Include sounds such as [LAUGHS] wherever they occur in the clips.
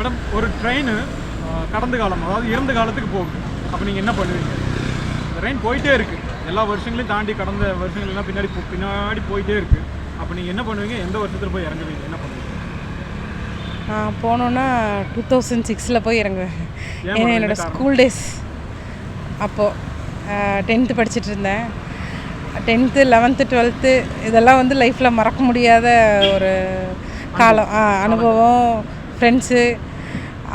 Madam ஒரு train கடந்த காலம் அதாவது இறந்த காலத்துக்கு போகுது. அப்போ நீங்கள் என்ன பண்ணுவீங்க? ட்ரெயின் போயிட்டே இருக்கு. எல்லா வருஷங்களையும் தாண்டி கடந்த வருஷங்கள்லாம் பின்னாடி பின்னாடி போயிட்டே இருக்கு. அப்போ நீங்கள் என்ன பண்ணுவீங்க? எந்த வருஷத்தில் போய் இறங்குவீங்க? என்ன பண்ணுவீங்க? நான் போனோன்னா டூ தௌசண்ட் சிக்ஸில் போய் இறங்குவேன். ஏன் ஏன்னா மேடம், என்னோட என்ன காரணம்? ஸ்கூல் டேஸ் அப்போது டென்த்து படிச்சுட்டு இருந்தேன். டென்த்து லெவன்த்து டுவெல்த்து இதெல்லாம் வந்து லைஃப்பில் மறக்க முடியாத ஒரு காலம். அனுபவம் ஃப்ரெண்ட்ஸு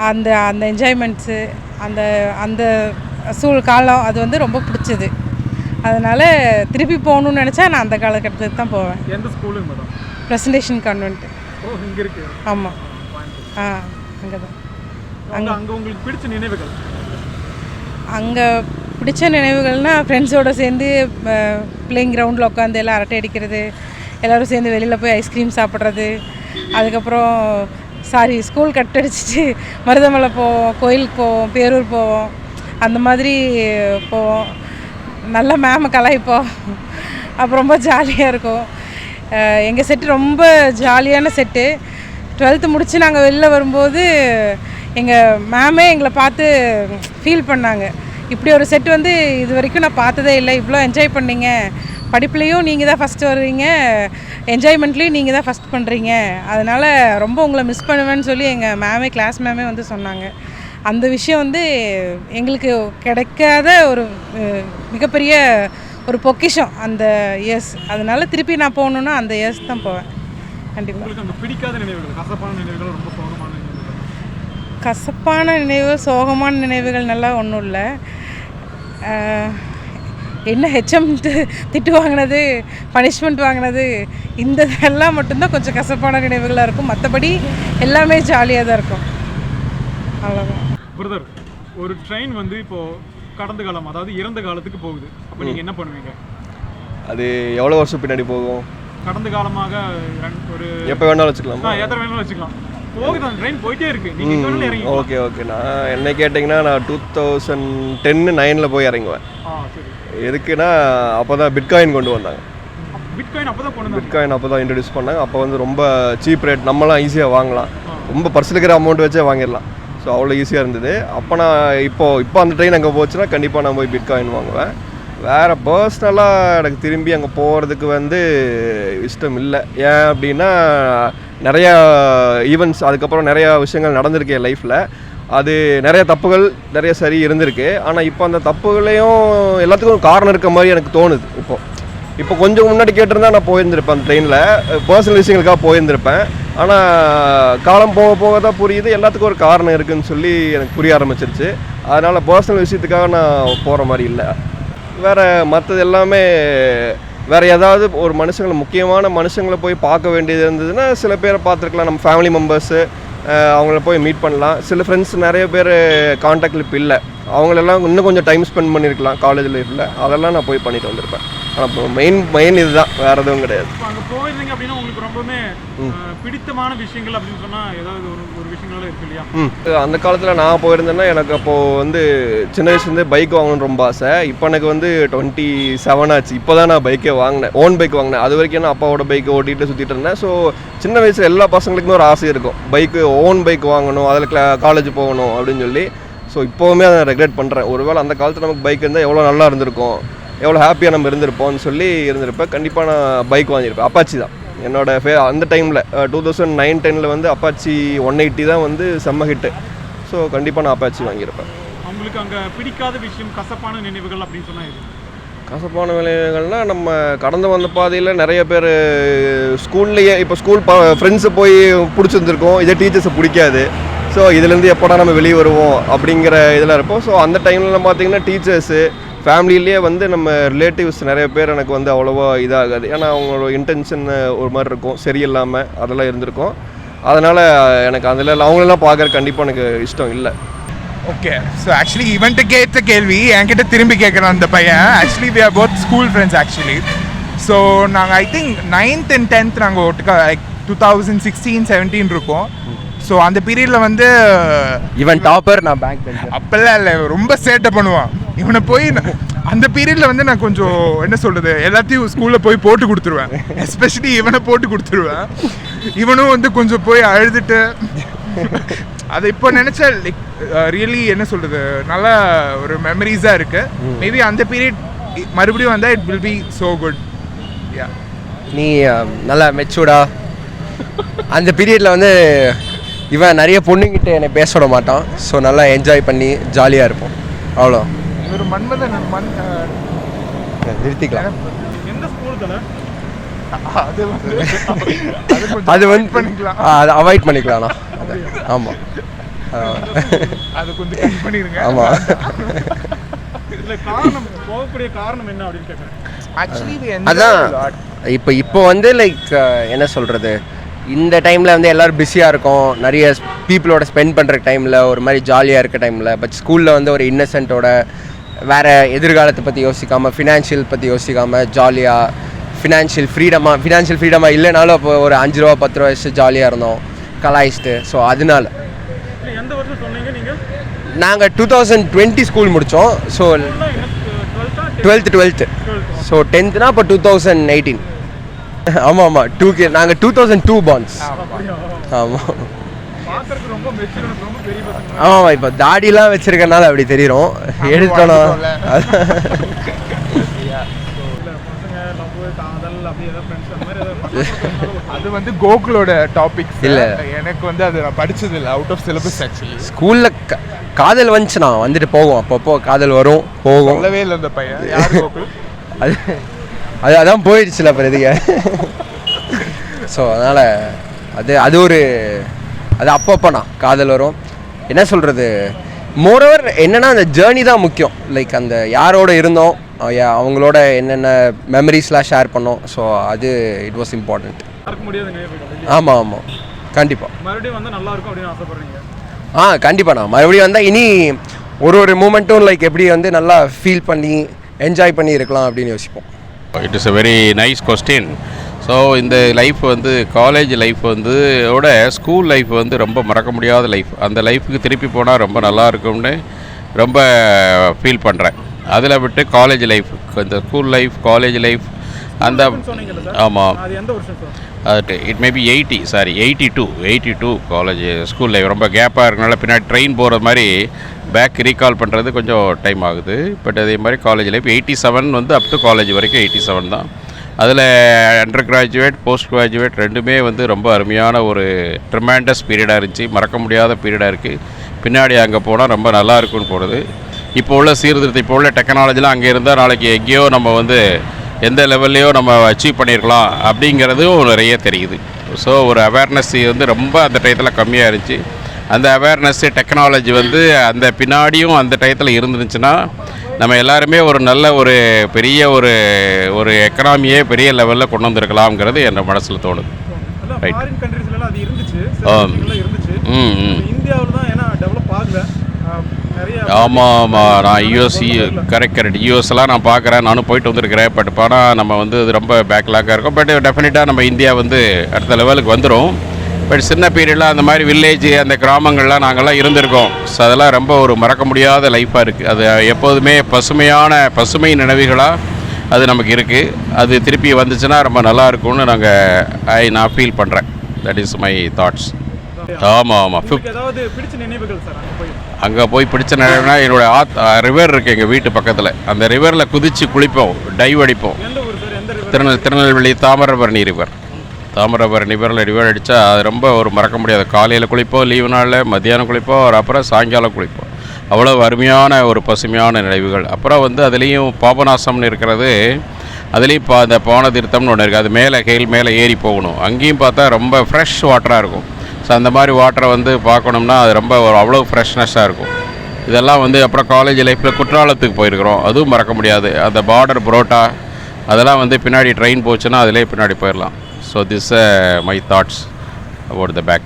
அந்த அந்த என்ஜாய்மெண்ட்ஸு அந்த அந்த சூழ் காலம் அது வந்து ரொம்ப பிடிச்சது. அதனால் திருப்பி போகணுன்னு நினச்சா நான் அந்த காலகட்டத்துக்கு தான் போவேன். எந்த ஸ்கூலுங்க மேடம் ப்ரெசன்டேஷன் கான்வென்ட் ஓ இங்கே இருக்கு. ஆமாம் ஆ அங்கே தான் அங்கே அங்கே உங்களுக்கு பிடிச்ச நினைவுகள்? அங்கே பிடிச்ச நினைவுகள்னால் ஃப்ரெண்ட்ஸோடு சேர்ந்து பிளேயிங் கிரவுண்டில் உட்காந்து எல்லாம் அரட்டை அடிக்கிறது எல்லோரும் சேர்ந்து வெளியில் போய் ஐஸ்கிரீம் சாப்பிட்றது அதுக்கப்புறம் சாரி ஸ்கூல் கட் அடிச்சிட்டு மருதமலை போவோம் கோயிலுக்கு போவோம் பேரூர் போவோம் அந்த மாதிரி போவோம். நல்ல மேமை கலாய்ப்போம். அப்போ ரொம்ப ஜாலியாக இருக்கும். எங்கள் செட்டு ரொம்ப ஜாலியான செட்டு டுவெல்த்து முடித்து நாங்கள் வெளில வரும்போது எங்கள் மேமே எங்களை பார்த்து ஃபீல் பண்ணாங்க. இப்படி ஒரு செட் வந்து இது வரைக்கும் நான் பார்த்ததே இல்லை. இவ்வளோ என்ஜாய் பண்ணீங்க. படிப்புலேயும் நீங்கள் தான் ஃபஸ்ட்டு வருவீங்க என்ஜாய்மெண்ட்லேயும் நீங்கள் தான் ஃபஸ்ட் பண்ணுறீங்க அதனால் ரொம்ப உங்களை மிஸ் பண்ணுவேன்னு சொல்லி எங்கள் மேமே கிளாஸ் மேமே வந்து சொன்னாங்க. அந்த விஷயம் வந்து எங்களுக்கு கிடைக்காத ஒரு மிகப்பெரிய ஒரு பொக்கிஷம் அந்த இயர்ஸ் அதனால திருப்பி நான் போகணுன்னா அந்த இயர்ஸ் தான் போவேன். கண்டிப்பாக உங்களுக்கு அங்கே பிடிக்காத நினைவுகள் கசப்பான நினைவுகள் ரொம்ப சோகமான கசப்பான நினைவுகள் சோகமான நினைவுகள் நல்லா ஒன்றும் இல்லை. என்ன ஹெச்எம் திட்டு வாங்கினது பனிஷ்மெண்ட் வாங்கினது இந்த இதெல்லாம் மட்டும்தான் கொஞ்சம் கசப்பான நினைவுகளாக இருக்கும். மற்றபடி எல்லாமே ஜாலியாக தான் இருக்கும். அவ்வளோதான் பிரதர் ஒரு ட்ரெயின் வந்து இப்போ கடந்த காலம் அதாவது இறந்த காலத்துக்கு போகுது. அப்போ நீங்கள் என்ன பண்ணுவீங்க? அது எவ்வளோ வருஷம் பின்னாடி போகும்? கடந்த காலமாக ஒரு எப்போ வேணாலும் வச்சுக்கலாமா? ஆ, எத்தனை வேணாலும் வச்சுக்கலாம். போகுது அந்த ட்ரெயின் போயிட்டே இருக்கு. நீங்க எங்க வேணாலும் இறங்கி ஓகே ஓகே நான் என்ன கேட்டிங்கன்னா நான் டூ தௌசண்ட் டென்னு நைனில் போய் இறங்குவேன். ஆ சரி. எதுக்குன்னா அப்போ தான் பிட்காயின் கொண்டு வந்தாங்க. பிட்காயின் கொண்டு வந்தாங்க. பிட்காயின் அப்போ தான் இன்ட்ரடியூஸ் பண்ணாங்க. அப்போ வந்து ரொம்ப சீப் ரேட் நம்மலாம் ஈஸியாக வாங்கலாம். ரொம்ப பர்சில் இருக்கிற அமௌண்ட் வச்சே வாங்கிடலாம். ஸோ அவ்வளோ ஈஸியாக இருந்தது. அப்போ நான் இப்போ இப்போ அந்த ட்ரெயின் அங்கே போச்சுன்னா கண்டிப்பாக நான் போய் பிட்காயின் வாங்குவேன். வேறு பர்சனலாக எனக்கு திரும்பி அங்கே போகிறதுக்கு வந்து இஷ்டம் இல்லை. ஏன் அப்படின்னா நிறையா ஈவெண்ட்ஸ் அதுக்கப்புறம் நிறையா விஷயங்கள் நடந்திருக்கு என் லைஃப்பில் அது நிறைய தப்புகள் நிறைய சரி இருந்திருக்கு. ஆனால் இப்போ அந்த தப்புகளையும் எல்லாத்துக்கும் ஒரு காரணம் இருக்க மாதிரி எனக்கு தோணுது இப்போ. இப்போ கொஞ்சம் முன்னாடி கேட்டிருந்தா நான் போயிருந்திருப்பேன் அந்த ட்ரெயினில் பர்சனல் விஷயங்களுக்காக போயிருந்திருப்பேன். ஆனால் காலம் போக போக தான் புரியுது. எல்லாத்துக்கும் ஒரு காரணம் இருக்குதுன்னு சொல்லி எனக்கு புரிய ஆரம்பிச்சிருச்சு. அதனால் பர்சனல் விஷயத்துக்காக நான் போகிற மாதிரி இல்லை. வேறு மற்றது எல்லாமே வேறு ஏதாவது ஒரு மனுஷங்களை முக்கியமான மனுஷங்களை போய் பார்க்க வேண்டியது இருந்ததுன்னா சில பேரை பார்த்துருக்கலாம். நம்ம ஃபேமிலி மெம்பர்ஸு அவங்கள போய் மீட் பண்ணலாம். சில ஃப்ரெண்ட்ஸ் நிறைய பேர் காண்டாக்டில் இப்போ இல்லை. அவங்களெல்லாம் இன்னும் கொஞ்சம் டைம் ஸ்பெண்ட் பண்ணியிருக்கலாம் காலேஜ் லைஃப்பில் அதெல்லாம் நான் போய் பண்ணிட்டு வந்திருப்பேன். ஆனால் மெயின் மெயின் இதுதான். வேறு எதுவும் கிடையாது. அங்கே போயிருந்தீங்க அப்படின்னா உங்களுக்கு ரொம்பவுமே பிடித்தமான விஷயங்கள் அப்படின்னு சொன்னா ஏதாவது ஒரு இருக்கு இல்லையா? அந்த காலத்தில் நான் போயிருந்தேன்னா எனக்கு அப்போது வந்து சின்ன வயசுலேருந்தே பைக் வாங்கணும்னு ரொம்ப ஆசை. இப்போ எனக்கு வந்து டுவெண்ட்டி செவன் ஆச்சு. இப்போ தான் நான் பைக்கே வாங்கினேன். ஓன் பைக் வாங்கினேன். அது வரைக்கும் நான் அப்பாவோட பைக்கை ஓட்டிகிட்டு சுற்றிட்டு இருந்தேன். ஸோ சின்ன வயசில் எல்லா பசங்களுக்குமே ஒரு ஆசை இருக்கும். பைக்கு ஓன் பைக் வாங்கணும். அதில் காலேஜ் போகணும் அப்படின்னு சொல்லி. ஸோ இப்போவுமே அதை ரெக்ரெட் பண்ணுறேன் ஒருவேளை அந்த காலத்தில் நமக்கு பைக் இருந்தால் எவ்வளோ நல்லா இருந்திருக்கும். எவ்வளோ ஹாப்பியாக நம்ம இருந்திருப்போம்னு சொல்லி இருந்திருப்பேன். கண்டிப்பாக நான் பைக் வாங்கியிருப்பேன். அப்பாச்சி தான் என்னோட ஃபே அந்த டைமில் டூ தௌசண்ட் நைன் டெனில் வந்து அப்பாச்சி ஒன் எயிட்டி தான் வந்து செம்ம ஹிட்டு ஸோ கண்டிப்பாக நான் அப்பாச்சி வாங்கியிருப்பேன். உங்களுக்கு அங்க பிடிக்காத விஷயம் கசப்பான நினைவுகள் அப்படின்னு சொன்னா இது கசப்பான விளைவுகள்னால் நம்ம கடந்து வந்த பாதையில் நிறைய பேர் ஸ்கூல்லையே இப்போ ஸ்கூல் ஃப்ரெண்ட்ஸை போய் பிடிச்சிருந்துருக்கோம். இதே டீச்சர்ஸை பிடிக்காது. ஸோ இதுலேருந்து எப்போடா நம்ம வெளியே வருவோம் அப்படிங்கிற இதில் இருப்போம் ஸோ அந்த டைம்லலாம் பார்த்தீங்கன்னா டீச்சர்ஸு ஃபேமிலியிலே வந்து நம்ம ரிலேட்டிவ்ஸ் நிறைய பேர் எனக்கு வந்து அவ்வளோவா இதாகாது. ஏன்னா அவங்களோட இன்டென்ஷன் ஒரு மாதிரி இருக்கும். சரியில்லாமல் அதெல்லாம் இருந்திருக்கும். அதனால் எனக்கு அதில் அவங்களெல்லாம் பார்க்குற கண்டிப்பாக எனக்கு இஷ்டம் இல்லை. ஓகே ஸோ ஆக்சுவலி இவன்ட்டு கேட்ட கேள்வி என்கிட்ட திரும்பி கேட்குறான் அந்த பையன். Actually we are both school friends actually so நாங்கள் I think ninth and tenth நாங்கள் ஒட்டுக்கா like two thousand sixteen seventeen இருக்கோம். ஸோ அந்த பீரியடில் வந்து இவன் டாப்பர் நான் பேங்க் அப்பெல்லாம் இல்லை ரொம்ப சேட்டை பண்ணுவான். இவனை போய் அந்த பீரியடில் வந்து நான் கொஞ்சம் என்ன சொல்கிறது எல்லாத்தையும் ஸ்கூலில் போய் போட்டு கொடுத்துருவேன். எஸ்பெஷலி இவனை போட்டு கொடுத்துருவேன். இவனும் வந்து கொஞ்சம் போய் அழுதுட்டு அது இப்போ நினச்சா லைக் ரியலி என்ன சொல்கிறது நல்ல ஒரு மெமரிஸாக இருக்குது மேபி அந்த பீரியட் மறுபடியும் வந்தால் it will be so good yeah நீ நல்லா மெச்சூர்டா அந்த பீரியடில் வந்து இவன் நிறைய பொண்ணுங்கிட்ட என்னை பேச விட மாட்டான். ஸோ நல்லா என்ஜாய் பண்ணி ஜாலியாக இருப்போம். அவ்வளோ. ஒரு மன்மதன் மண் நிறுத்திக்கலாம். எந்த அது வந்து பண்ணிக்கலாம். அதை அவாய்ட் பண்ணிக்கலாம்ண்ணா. ஆமாம் அது கொஞ்சம் கட் பண்ணிடுங்க. ஆமாம் அதான். இப்போ இப்போ வந்து லைக் என்ன சொல்கிறது இந்த டைமில் வந்து எல்லோரும் பிஸியாக இருக்கும். நிறைய பீப்புளோட ஸ்பெண்ட் பண்ணுற டைமில் ஒரு மாதிரி ஜாலியாக இருக்க டைமில் பட் ஸ்கூலில் வந்து ஒரு இன்னசென்ட்டோட வேறு எதிர்காலத்தை பற்றி யோசிக்காமல் ஃபினான்ஷியல் பற்றி யோசிக்காமல் ஜாலியாக ஃபினான்ஷியல் ஃப்ரீடமாக ஃபினான்ஷியல் ஃப்ரீடமாக இல்லைனாலும் அப்போ ஒரு அஞ்சு ரூபா பத்து ரூபா வச்சு ஜாலியாக இருந்தோம். கலாய்ச்சிட்டு. ஸோ அதனால. நீங்கள் டூ தௌசண்ட் டுவெண்ட்டி ஸ்கூல் முடித்தோம் ஸோ டுவெல்த்தா டுவெல்த்து ஸோ டென்த்னா இப்போ டூ தௌசண்ட் எயிட்டீன் ஆமாம் ஆமாம் டூ கே நாங்கள் டூ தௌசண்ட் டூ பான்ஸ் ஆமாம் ஆமாம் இப்போ தாடிலாம் வச்சிருக்கனால அப்படி தெரியும். எடுத்தோன்னா. அது வந்து கோகுலோட டாபிக் இல்ல. எனக்கு வந்து அது நான் படிச்சது இல்லை அவுட் ஆஃப் சிலபஸ் ஆக்சுவலி ஸ்கூலில் காதல் வந்துச்சுண்ணா. வந்துட்டு போகும் அப்பப்போ காதல் வரும் போகும். சொல்லவே இல்லை அந்த பையன். அது அது அதான் போயிடுச்சுல அப்புறம் எதுக்கு? ஸோ அதனால் அது அது ஒரு அது அப்பப்போண்ணா காதல் வரும். என்ன சொல்கிறது மோரோவர் என்னென்னா அந்த ஜேர்னி தான் முக்கியம். லைக் அந்த யாரோட இருந்தோம் அவங்களோட என்னென்ன மெமரிஸ்லாம் ஷேர் பண்ணோம். ஸோ அது இட் வாஸ் இம்பார்ட்டண்ட் ஆமாம் ஆமாம் கண்டிப்பாக மறுபடியும் வந்தால் நல்லா இருக்கும் அப்படின்னு ஆசைப்படுறீங்க? ஆ கண்டிப்பாண்ணா மறுபடியும் வந்தால் இனி ஒரு ஒரு மூமெண்ட்டும் லைக் எப்படி வந்து நல்லா ஃபீல் பண்ணி என்ஜாய் பண்ணி இருக்கலாம் அப்படின்னு யோசிப்போம். It is a very nice question so இந்த லைஃப் வந்து காலேஜ் லைஃப் வந்து ஓட ஸ்கூல் லைஃப் வந்து ரொம்ப மறக்க முடியாத லைஃப் அந்த லைஃபுக்கு திருப்பி போனால் ரொம்ப நல்லா இருக்கும்னு ரொம்ப ஃபீல் பண்ணுறேன் அதில் விட்டு காலேஜ் லைஃப் இந்த ஸ்கூல் லைஃப் காலேஜ் லைஃப் அந்த ஆமாம் அது it maybe eighty sorry eighty two eighty two college school life ரொம்ப கேப்பாக இருக்கனால பின்னாடி ட்ரெயின் போகிற மாதிரி பேக் ரீகால் பண்ணுறது கொஞ்சம் டைம் ஆகுது. பட் அதே மாதிரி காலேஜ் லைஃப் எயிட்டி செவன் வந்து அப் டு காலேஜ் வரைக்கும் எயிட்டி செவன் தான். அதில் அண்டர் கிராஜுவேட் போஸ்ட் கிராஜுவேட் ரெண்டுமே வந்து ரொம்ப அருமையான ஒரு ட்ரிமாண்டஸ் பீரியடாக இருந்துச்சு. மறக்க முடியாத பீரியடாக இருக்குது பின்னாடி அங்கே போனால் ரொம்ப நல்லா இருக்கும்னு போடுது இப்போ உள்ள சீர்திருத்தம் இப்போ உள்ள டெக்னாலஜிலாம் அங்கே இருந்தால் நாளைக்கு எங்கேயோ நம்ம வந்து எந்த லெவல்லையோ நம்ம அச்சீவ் பண்ணியிருக்கலாம் அப்படிங்கிறதும் நிறைய தெரியுது. ஸோ ஒரு அவேர்னஸ் வந்து ரொம்ப அந்த டயத்தில் கம்மியாக இருந்துச்சு. அந்த அவேர்னஸ் டெக்னாலஜி வந்து அந்த பின்னாடியும் அந்த டயத்தில் இருந்துச்சுன்னா நம்ம எல்லாருமே ஒரு நல்ல ஒரு பெரிய ஒரு ஒரு எக்கனாமியே பெரிய லெவலில் கொண்டு வந்திருக்கலாம்ங்கிறது என் மனசில் தோணுது. ஆமாம் ஆமாம் நான் யூஎஸ்சி கரெக்ட் கரெக்ட் யூஎஸ்லாம் நான் பார்க்குறேன் நானும் போயிட்டு வந்திருக்கிறேன் பட் ஆனால் நம்ம வந்து ரொம்ப பேக்லாக்காக இருக்கும். பட் டெஃபினட்டாக நம்ம இந்தியா வந்து அடுத்த லெவலுக்கு வந்துடும் பட் சின்ன பீரியடில் அந்த மாதிரி வில்லேஜ் அந்த கிராமங்கள்லாம் நாங்கள்லாம் இருந்திருக்கோம். ஸோ அதெல்லாம் ரொம்ப ஒரு மறக்க முடியாத லைஃபாக இருக்குது அது எப்போதுமே பசுமையான பசுமை நினைவுகளாக அது நமக்கு இருக்குது அது திருப்பி வந்துச்சுன்னா ரொம்ப நல்லா இருக்கும்னு நாங்கள் ஐ நான் ஃபீல் பண்ணுறேன் தட் இஸ் மை தாட்ஸ் ஆமாம் ஆமாம் அங்கே போய்? பிடிச்ச நேரம்னா என்னோட ஆத் ரிவர் இருக்குது எங்கள் வீட்டு பக்கத்தில். அந்த ரிவரில் குதித்து குளிப்போம் டைவ் அடிப்போம்? திருநெல் திருநெல்வேலி தாமிரபரணி ரிவர் தாமிரபரணி பேரில் ரிவர் அடித்தா அது ரொம்ப ஒரு மறக்க முடியாது. காலையில் குளிப்போம் லீவு நாளில் மத்தியானம் குளிப்போம் ஒரு அப்புறம் சாயங்காலம் குளிப்போம் அவ்வளோ அருமையான ஒரு பசுமையான நினைவுகள். அப்புறம் வந்து அதுலேயும் பாபநாசம்னு இருக்கிறது. அதுலேயும் இப்போ அந்த பவன தீர்த்தம்னு ஒன்று இருக்குது அது மேலே கீழ் மேலே ஏறி போகணும். அங்கேயும் பார்த்தா ரொம்ப ஃப்ரெஷ் வாட்டராக இருக்கும். ஸோ அந்த மாதிரி வாட்டரை வந்து பார்க்கணும்னா அது ரொம்ப ஒரு அவ்வளோ ஃப்ரெஷ்னஸ்ஸாக இருக்கும். இதெல்லாம் வந்து அப்புறம் காலேஜ் லைஃப்பில் குற்றாலத்துக்கு போயிருக்கிறோம். அதுவும் மறக்க முடியாது. அந்த பார்டர் புரோட்டா அதெல்லாம் வந்து பின்னாடி ட்ரெயின் போச்சுன்னா அதிலே பின்னாடி போயிடலாம் so this my thoughts about the back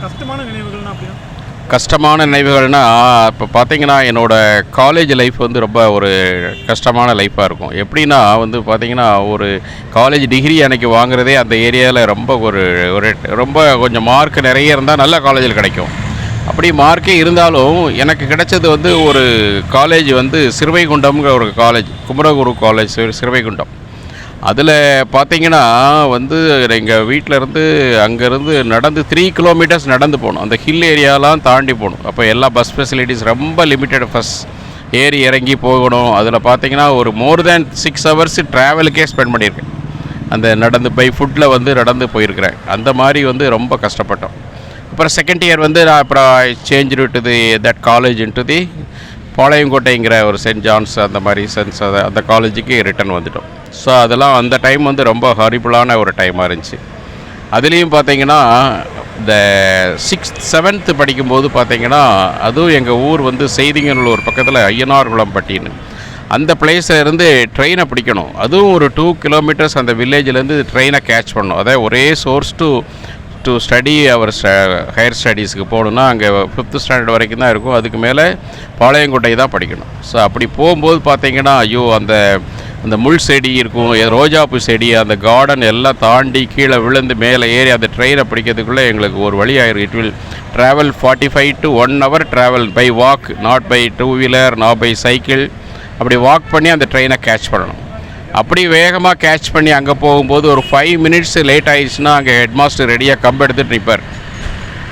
கஷ்டமான நினைவுகள்னா அப்படின்னா கஷ்டமான நினைவுகள்னா இப்போ பார்த்தீங்கன்னா என்னோட காலேஜ் லைஃப் வந்து ரொம்ப ஒரு கஷ்டமான லைஃப்பாக இருக்கும். எப்படின்னா வந்து பார்த்தீங்கன்னா ஒரு காலேஜ் டிகிரி அன்னைக்கு வாங்குறதே அந்த ஏரியாவில் ரொம்ப ஒரு ஒரு ரொம்ப கொஞ்சம் மார்க் நிறைய இருந்தால் நல்ல காலேஜில் கிடைக்கும். அப்படி மார்க்கே இருந்தாலும் எனக்கு கிடைச்சது வந்து ஒரு காலேஜ் வந்து சிறுவைகுண்டம்ங்கிற ஒரு காலேஜ் குமரகுரு காலேஜ் சிறு- சிறுவைகுண்டம். அதில் பார்த்தீங்கன்னா வந்து எங்கள் வீட்டிலேருந்து அங்கேருந்து நடந்து த்ரீ கிலோமீட்டர்ஸ் நடந்து போகணும். அந்த ஹில் ஏரியாலாம் தாண்டி போகணும். அப்போ எல்லா பஸ் ஃபெசிலிட்டிஸ் ரொம்ப லிமிட்டட் ஃபஸ்ட் ஏறி இறங்கி போகணும். அதில் பார்த்தீங்கன்னா ஒரு மோர் தேன் சிக்ஸ் ஹவர்ஸ் ட்ராவலுக்கே ஸ்பெண்ட் பண்ணியிருக்கேன். அந்த நடந்து பை ஃபுட்டில் வந்து நடந்து போயிருக்கிறேன். அந்த மாதிரி வந்து ரொம்ப கஷ்டப்பட்டோம். அப்புறம் செகண்ட் இயர் வந்து நான் அப்புறம் change to the that college into the பாளையங்கோட்டைங்கிற ஒரு சென்ட் ஜான்ஸ் அந்த மாதிரி சென்ஸ் அதை அந்த காலேஜுக்கு ரிட்டர்ன் வந்துட்டோம். ஸோ அதெல்லாம் அந்த டைம் வந்து ரொம்ப ஹாரிபிளான ஒரு டைமாக இருந்துச்சு. அதுலேயும் பார்த்தீங்கன்னா இந்த சிக்ஸ்த் செவன்த்து படிக்கும்போது பார்த்தீங்கன்னா அதுவும் எங்கள் ஊர் வந்து செய்திங்கநல்லூர் பக்கத்தில் ஐயனார்குளம்பட்டின்னு. அந்த பிளேஸ்லேருந்து ட்ரெயினை பிடிக்கணும். அதுவும் ஒரு டூ கிலோமீட்டர்ஸ் அந்த வில்லேஜ்லேருந்து ட்ரெயினை கேட்ச் பண்ணணும். அதாவது ஒரே source to to study our higher ஸ்டடீஸுக்கு போகணுன்னா அங்கே ஃபிஃப்த் ஸ்டாண்டர்ட் வரைக்கும் தான் இருக்கும். அதுக்கு மேலே பாளையங்கோட்டை தான் படிக்கணும். ஸோ அப்படி போகும்போது பார்த்தீங்கன்னா ஐயோ அந்த அந்த முள் செடி இருக்கும் ரோஜாப்பூ செடி அந்த கார்டன் எல்லாம் தாண்டி கீழே விழுந்து மேலே ஏறி அந்த ட்ரெயினை பிடிக்கிறதுக்குள்ளே எங்களுக்கு ஒரு வழி ஆயிரும் it will travel forty five to one hour travel by walk not by two wheeler not by cycle அப்படி வாக் பண்ணி அந்த ட்ரெயினை கேட்ச் பண்ணணும். அப்படி வேகமாக கேட்ச் பண்ணி அங்கே போகும்போது ஒரு ஃபைவ் மினிட்ஸ் லேட் ஆயிடுச்சுன்னா அங்கே ஹெட் மாஸ்டர் ரெடியாக கம்பு எடுத்துட்டு நிற்பார்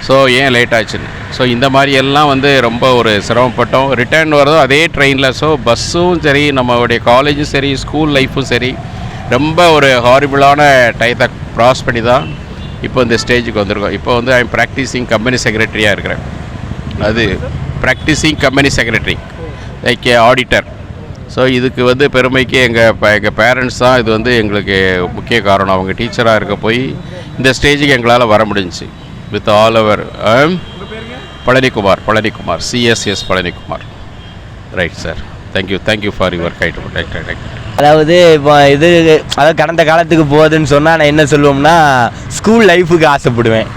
ஸோ ஏன் லேட் ஆச்சுன்னு? ஸோ இந்த மாதிரி எல்லாம் வந்து ரொம்ப ஒரு சிரமப்பட்டோம். ரிட்டர்ன் வரதும் அதே ட்ரெயினில் ஸோ பஸ்ஸும் சரி நம்மளுடைய காலேஜும் சரி ஸ்கூல் லைஃப்பும் சரி ரொம்ப ஒரு ஹாரிபிளான டயத்தை க்ராஸ் பண்ணி தான் இப்போ இந்த ஸ்டேஜுக்கு வந்திருக்கோம். இப்போ வந்து ஐ ப்ராக்டிஸிங் கம்பெனி செக்ரட்டரியாக இருக்கிறேன். அது practising company secretary like auditor so இதுக்கு வந்து பெருமைக்கு எங்கள் எங்கள் பேரண்ட்ஸ் தான் இது வந்து எங்களுக்கு முக்கிய காரணம். அவங்க டீச்சராக இருக்க போய் இந்த ஸ்டேஜுக்கு எங்களால் வர முடிஞ்சுச்சு. With all our Palanikumar Palanikumar CSS Palanikumar right sir thank you thank you for your guide right அதாவது இப்போ இது அதாவது கடந்த காலத்துக்கு போகுதுன்னு சொன்னால் நான் என்ன சொல்லுவோம்னா ஸ்கூல் லைஃபுக்கு ஆசைப்படுவேன்.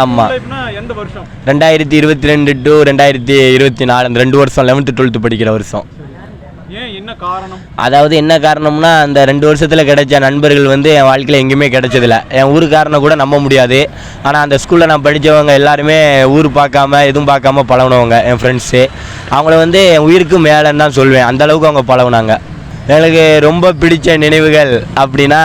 ஆமாம் லைஃப்னா எந்த வருஷம்? ரெண்டாயிரத்தி இருபத்தி ரெண்டு டு ரெண்டாயிரத்தி இருபத்தி நாலு அந்த ரெண்டு வருஷம் லெவன்த்து டுவெல்த்து படிக்கிற வருஷம். காரணம்? அதாவது என்ன காரணம்னா அந்த ரெண்டு வருஷத்தில் கிடைச்ச நண்பர்கள் வந்து என் வாழ்க்கையில் எங்கேயுமே கிடைச்சதில்ல. என் ஊருக்காரனை கூட நம்ப முடியாது. ஆனால் அந்த ஸ்கூலில் நான் படித்தவங்க எல்லாருமே ஊர் பார்க்காம எதுவும் பார்க்காம பழகினவங்க என் ஃப்ரெண்ட்ஸு அவங்கள வந்து என் உயிருக்கு மேலேன்னு தான் சொல்வேன். அந்த அளவுக்கு அவங்க பழகுனாங்க. எனக்கு ரொம்ப பிடிச்ச நினைவுகள் அப்படின்னா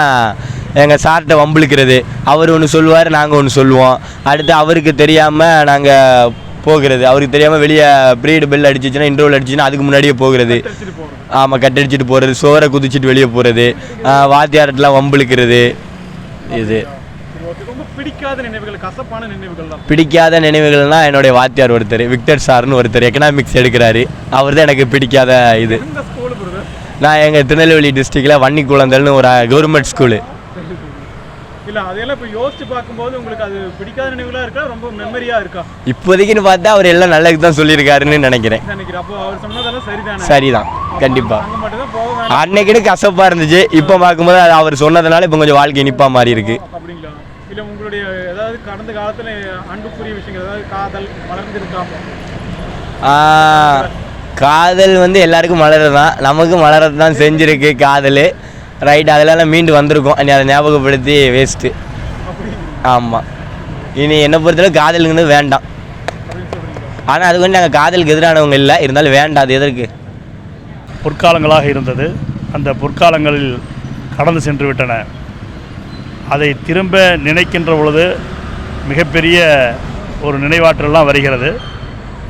எங்கள் சார்கிட்ட வம்பிழுக்கிறது. அவர் ஒன்று சொல்லுவார் நாங்கள் ஒன்று சொல்லுவோம். அடுத்து அவருக்கு தெரியாமல் நாங்கள் போகிறது. அவருக்கு தெரியாமல் வெளியே ப்ரீடு பெல் அடிச்சிச்சுன்னா இன்டர்வல் அடிச்சுன்னா அதுக்கு முன்னாடியே போகிறது. ஆமாம் கட் ஆமாம் கட்டடிச்சிட்டு போகிறது சோரை குதிச்சிட்டு வெளியே போகிறது வாத்தியார்ட்டெலாம் வம்பிழுக்கிறது. இது. பிடிக்காத நினைவுகள்னா என்னுடைய வாத்தியார் ஒருத்தர் விக்டர் சார்னு ஒருத்தர் எக்கனாமிக்ஸ் எடுக்கிறாரு. அவர் தான் எனக்கு பிடிக்காத இது. நான் எங்கள் திருநெல்வேலி டிஸ்ட்ரிக்டில் வன்னி குழந்தைன்னு ஒரு கவர்மெண்ட் ஸ்கூலு இல்ல அதையெல்லாம் இப்போ யோசிச்சு பார்க்கும்போது உங்களுக்கு அது பிடிக்காத நினைவுகளா இருக்கா? ரொம்ப மெமரியா இருக்கா? இப்போதைக்குன்னு பார்த்தா அவர் எல்லாம் நல்லதுக்கு தான் சொல்லியிருக்காருன்னு நினைக்கிறேன். நினைக்கிறேன். அப்போ அவர் சொன்னதெல்லாம் சரிதானே? சரிதான் கண்டிப்பாக அன்னைக்குன்னு கசப்பாக இருந்துச்சு. இப்போ பார்க்கும்போது அது அவர் சொன்னதுனால இப்போ கொஞ்சம் வாழ்க்கை இனிப்பா மாறி இருக்கு. அப்படிங்களா? இல்ல உங்களுடைய ஏதாவது கடந்த காலத்துல அன்புக்குரிய விஷயங்கள் ஏதாவது காதல் மலர்ந்திருக்கா காதல் வந்து எல்லாருக்கும் மலர்றது தான் நமக்கு மலர்றது தான் செஞ்சிருக்கு காதல். ரைட் அதெல்லாம் மீண்டு வந்திருக்கோம். நீ அதை ஞாபகப்படுத்தி வேஸ்ட்டு ஆமாம் இனி என்னை பொறுத்தளவு காதலுங்கிறது வேண்டாம். ஆனால் அது வந்து நாங்கள் காதலுக்கு எதிரானவங்க இல்லை. இருந்தாலும் வேண்டாம். அது எதற்கு? பொற்காலங்களாக இருந்தது. அந்த பொற்காலங்களில் கடந்து சென்று விட்டன அதை திரும்ப நினைக்கின்ற பொழுது மிகப்பெரிய ஒரு நினைவாற்றலாம் வருகிறது.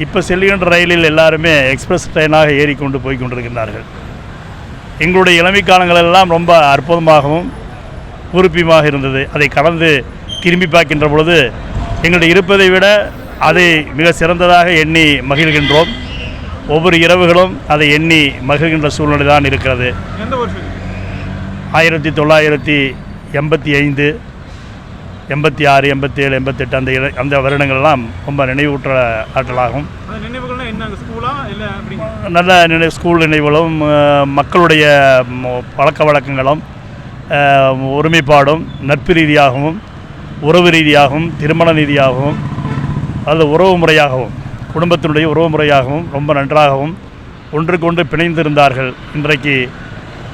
இப்போ செல்கின்ற ரயிலில் எல்லாருமே எக்ஸ்பிரஸ் ட்ரெயினாக ஏறிக்கொண்டு போய் கொண்டிருக்கின்றார்கள். எங்களுடைய இளமை காலங்களெல்லாம் ரொம்ப அற்புதமாகவும் உறுப்பியுமாக இருந்தது. அதை கடந்து திரும்பி பார்க்கின்ற பொழுது எங்களுடைய இருப்பதை விட அதை மிக சிறந்ததாக எண்ணி மகிழ்கின்றோம். ஒவ்வொரு இரவுகளும் அதை எண்ணி மகிழ்கின்ற சூழ்நிலை தான் இருக்கிறது. ஆயிரத்தி தொள்ளாயிரத்தி எண்பத்தி ஐந்து எண்பத்தி ஆறு எண்பத்தி ஏழு எண்பத்தெட்டு அந்த இட- அந்த வருடங்கள்லாம் ரொம்ப நினைவூற்ற ஆற்றலாகும். நல்ல நினை ஸ்கூல் நினைவுகளும் மக்களுடைய பழக்க வழக்கங்களும் ஒருமைப்பாடும் நட்பு ரீதியாகவும் உறவு ரீதியாகவும் திருமண ரீதியாகவும் அல்லது உறவு முறையாகவும் குடும்பத்தினுடைய உறவு முறையாகவும் ரொம்ப நன்றாகவும் ஒன்றுக்கொன்று பிணைந்திருந்தார்கள். இன்றைக்கு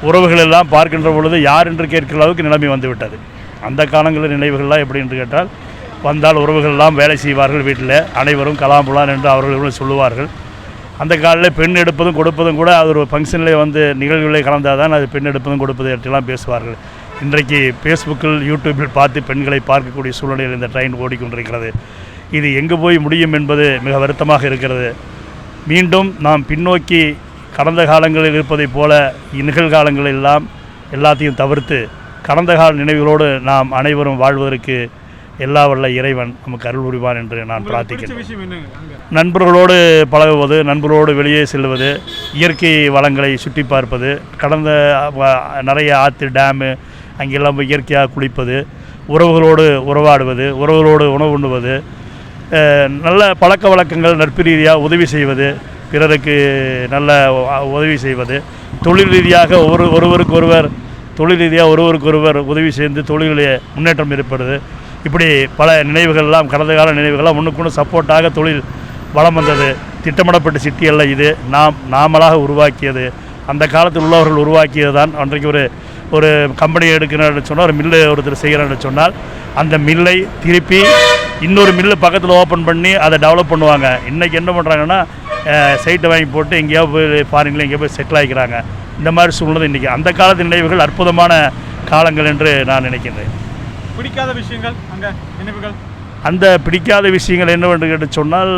உறவுகள் எல்லாம் பார்க்கின்ற பொழுது யார் என்று கேட்கிற அளவுக்கு நிலைமை வந்துவிட்டது. அந்த காலங்களில் நினைவுகள்லாம் எப்படி என்று கேட்டால் வந்தால் உறவுகள்லாம் வேலை செய்வார்கள் வீட்டில். அனைவரும் கலாம்புலான் என்று அவர்கள் சொல்லுவார்கள். அந்த காலில் பெண் எடுப்பதும் கொடுப்பதும் கூட அது ஒரு ஃபங்க்ஷனில் வந்து நிகழ்வுகளை கலந்தால் தான் அது பெண் எடுப்பதும் கொடுப்பது என்றெல்லாம் பேசுவார்கள். இன்றைக்கு ஃபேஸ்புக்கில் யூடியூப்பில் பார்த்து பெண்களை பார்க்கக்கூடிய சூழ்நிலையில் இந்த ட்ரெயின் ஓடிக்கொண்டிருக்கிறது. இது எங்கே போய் முடியும் என்பது மிக வருத்தமாக இருக்கிறது. மீண்டும் நாம் பின்னோக்கி கடந்த காலங்களில் இருப்பதைப் போல நிகழ்காலங்களெல்லாம் எல்லாத்தையும் தவிர்த்து கடந்த கால நினைவுகளோடு நாம் அனைவரும் வாழ்வதற்கு எல்லா வல்ல இறைவன் நமக்கு அருள் புரிவான் என்று நான் பிரார்த்திக்கிறேன் நண்பர்களோடு பழகுவது நண்பர்களோடு வெளியே செல்வது இயற்கை வளங்களை சுற்றி பார்ப்பது கடந்த நிறைய ஆற்று டேமு அங்கெல்லாம் இயற்கையாக குளிப்பது உறவுகளோடு உறவாடுவது உறவுகளோடு உணவு உண்ணுவது நல்ல பழக்க வழக்கங்கள் நட்பு ரீதியாக உதவி செய்வது பிறருக்கு நல்ல உதவி செய்வது தொழில் ரீதியாக ஒரு ஒருவருக்கு ஒருவர் தொழில் ரீதியாக ஒருவருக்கு ஒருவர் உதவி செய்து தொழிலிலே முன்னேற்றம் ஏற்படுது. இப்படி பல நினைவுகள்லாம் கடந்த கால நினைவுகள்லாம் ஒன்றுக்கு ஒன்று சப்போர்ட்டாக தொழில் வளம் வந்தது. திட்டமிடப்பட்ட சிட்டி அல்ல இது. நாம் நாமளாக உருவாக்கியது. அந்த காலத்தில் உள்ளவர்கள் உருவாக்கியது தான். அன்றைக்கு ஒரு ஒரு கம்பெனி எடுக்கிறேன்னு சொன்னால் ஒரு மில்லு ஒருத்தர் செய்கிறேன்னு சொன்னால் அந்த மில்லை திருப்பி இன்னொரு மில்லு பக்கத்தில் ஓப்பன் பண்ணி அதை டெவலப் பண்ணுவாங்க. இன்றைக்கி என்ன பண்ணுறாங்கன்னா சைட்டை வாங்கி போட்டு எங்கேயோ போய் ஃபாரின்ல எங்கேயோ போய் செட்டில் ஆகிக்கிறாங்க இந்த மாதிரி சூழ்நிலை இன்றைக்கி அந்த காலத்து நினைவுகள் அற்புதமான காலங்கள் என்று நான் நினைக்கின்றேன். பிடிக்காத விஷயங்கள் அங்க நினைவுகள்? அந்த பிடிக்காத விஷயங்கள் என்னவென்று கேட்டு சொன்னால்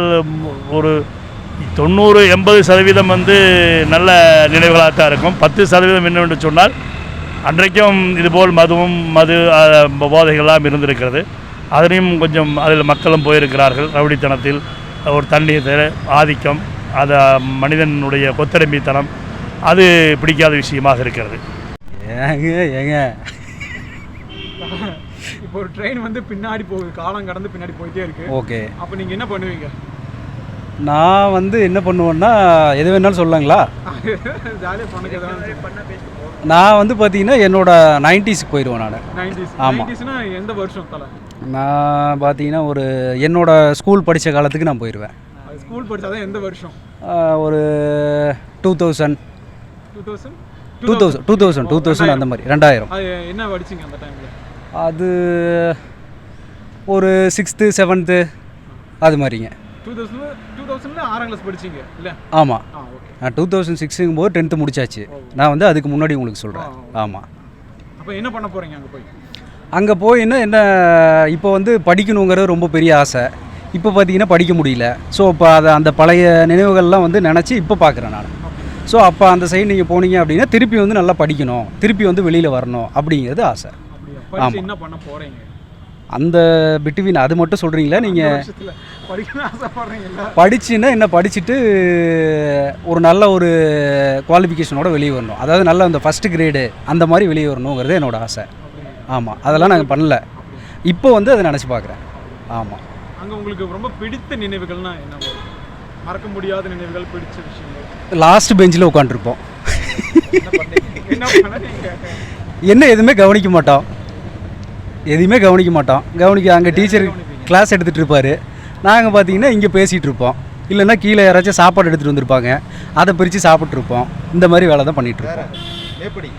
ஒரு தொண்ணூறு எண்பது சதவீதம் வந்து நல்ல நினைவுகளாக தான் இருக்கும். பத்து சதவீதம் என்னவென்று சொன்னால் அன்றைக்கும் இதுபோல் மதுவும் மது போதைகள்லாம் இருந்திருக்கிறது. அதிலையும் கொஞ்சம் அதில் மக்களும் போயிருக்கிறார்கள். ரவுடித்தனத்தில் ஒரு தண்ணீர் ஆதிக்கம் அது மனிதனுடைய கொத்தடிமைத்தனம் அது பிடிக்காத விஷயமாக இருக்கிறது. ஏங்க ஏங்க. [LAUGHS] இப்போ ஒரு ட்ரெயின் வந்து பின்னாடி போகுது. காலம் கடந்து பின்னாடி போயிட்டே இருக்கு. ஓகே. அப்போ நீங்க என்ன பண்ணுவீங்க? நான் வந்து என்ன பண்ணுவேன்னா எது வேணாலும் சொல்லலாங்களா? [LAUGHS] நான் வந்து பார்த்தீங்கன்னா என்னோட நைன்டிஸ்க்கு போயிடுவேன் நான். நைன்டிஸ் ஆமா. நைன்டிஸ்னா எந்த வருஷம் தலை? நான் பார்த்தீங்கன்னா ஒரு என்னோட ஸ்கூல் படித்த காலத்துக்கு நான் போயிடுவேன் ஸ்கூல் படிச்சாதான் எந்த வருஷம்? ஒரு two thousand two thousand two thousand two thousand two thousand அந்த மாதிரி ரெண்டாயிரம். என்ன படிச்சீங்க அந்த டைமில் அது ஒரு சிக்ஸ்த்து செவன்த்து அது மாதிரிங்க. டூ தௌசண்ட் டூ தௌசண்டில் ஆறாம் கிளாஸ் படிச்சீங்க இல்லை? ஆமாம் நான் டூ தௌசண்ட் சிக்ஸுங்கும் போது டென்த்து முடிச்சாச்சு நான் வந்து அதுக்கு முன்னாடி உங்களுக்கு சொல்கிறேன் ஆமாம் அப்போ என்ன பண்ண போறீங்க அங்கே போய்? அங்கே போயின்னா என்ன இப்போ வந்து படிக்கணுங்கிறது ரொம்ப பெரிய ஆசை. இப்போ பார்த்தீங்கன்னா படிக்க முடியல. ஸோ இப்போ அதை அந்த பழைய நினைவுகள்லாம் வந்து நினச்சி இப்போ பார்க்குறேன் நான். ஸோ அப்போ அந்த சைடு நீங்கள் போனீங்க அப்படின்னா திருப்பி வந்து நல்லா படிக்கணும். திருப்பி வந்து வெளியில் வரணும் அப்படிங்கிறது ஆசை. என்ன பண்ண போறீங்க? அந்த பிட்வீன் அது மட்டும் சொல்கிறீங்களா நீங்கள் படிச்சுன்னா என்ன? படிச்சுட்டு ஒரு நல்ல ஒரு குவாலிஃபிகேஷனோட வெளியே வரணும். அதாவது நல்ல அந்த ஃபஸ்ட்டு கிரேடு அந்த மாதிரி வெளியே வரணுங்கிறது என்னோட ஆசை. ஆமாம் அதெல்லாம் நாங்கள் பண்ணல. இப்போ வந்து அதை நினச்சி பார்க்குறேன் ஆமாம் அங்கே உங்களுக்கு ரொம்ப பிடித்த நினைவுகள்னா என்ன? மறக்க முடியாத நினைவுகள் பிடிச்ச விஷயங்கள்? லாஸ்ட் பெஞ்சில் உட்காந்துருப்போம் என்ன எதுவுமே கவனிக்க மாட்டோம். எதையுமே கவனிக்க மாட்டோம் கவனிக்க அங்கே டீச்சர் கிளாஸ் எடுத்துகிட்டு இருப்பார். நாங்கள் பார்த்தீங்கன்னா இங்கே பேசிகிட்டு இருப்போம். இல்லைன்னா கீழே யாராச்சும் சாப்பாடு எடுத்துகிட்டு வந்திருப்பாங்க. அதை பிரித்து சாப்பிட்ருப்போம் இந்த மாதிரி வேலை தான் எப்படி?